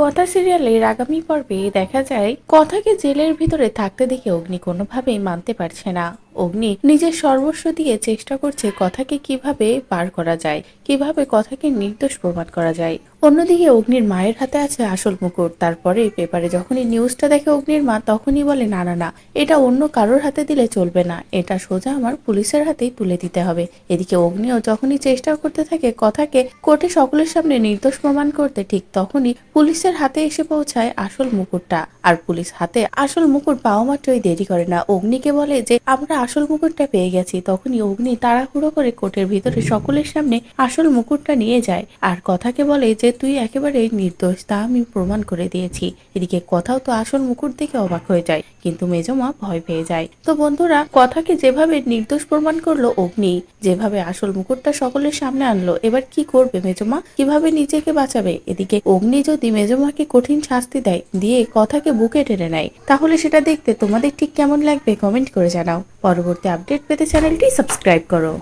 কথা সিরিয়ালের আগামী পর্বে দেখা যায়, কথাকে জেলের ভিতরে থাকতে দেখে অগ্নি কোনোভাবেই মানতে পারছে না। অগ্নি নিজের সর্বস্ব দিয়ে চেষ্টা করছে কথাকে কীভাবে বার করা যায়, কীভাবে কথাকে নির্দোষ প্রমাণ করা যায়। অন্যদিকে অগ্নির মায়ের হাতে আছে আসল মুকুট। তারপরে পেপারে যখনই নিউজটা দেখে অগ্নির মা, তখনই বলে, না না না, এটা অন্য কারোর হাতে দিলে চলবে না। এটা সোজা আমার পুলিশের হাতেই তুলে দিতে হবে। এদিকে অগ্নিও যখনই চেষ্টা করতে থাকে কথাকে কোর্টে সকলের সামনে নির্দোষ প্রমাণ করতে, ঠিক তখনই পুলিশের হাতে এসে পৌঁছায় আসল মুকুটটা। আর পুলিশ হাতে আসল মুকুট পাওয়া মাত্রই দেরি করে না। অগ্নিকে বলে যে, আমরা আসল মুকুটটা পেয়ে গেছি। তখনই অগ্নি তাড়াহুড়ো করে কোর্টের ভিতরে সকলের সামনে আসল মুকুটটা নিয়ে যায় আর কথাকে বলে যে, তুই একেবারে নির্দোষ, তা আমি প্রমাণ করে দিয়েছি। এদিকে কথাও তো আসল মুকুট দেখে অবাক হয়ে যায়, কিন্তু মেজমা ভয় পেয়ে যায়। তো বন্ধুরা, কথাকে যেভাবে নির্দোষ প্রমাণ করল অগ্নি, যেভাবে আসল মুকুটটা সকলের সামনে আনলো, এবার কি করবে মেজমা? কীভাবে নিজেকে বাঁচাবে? এদিকে অগ্নি যদি মেজমাকে কঠিন শাস্তি দেয়, দিয়ে কথাকে বুকে টেনে নেয়, তাহলে সেটা দেখতে তোমাদের ঠিক কেমন লাগবে কমেন্ট করে জানাও। পরবর্তী আপডেট পেতে চ্যানেলটি সাবস্ক্রাইব করো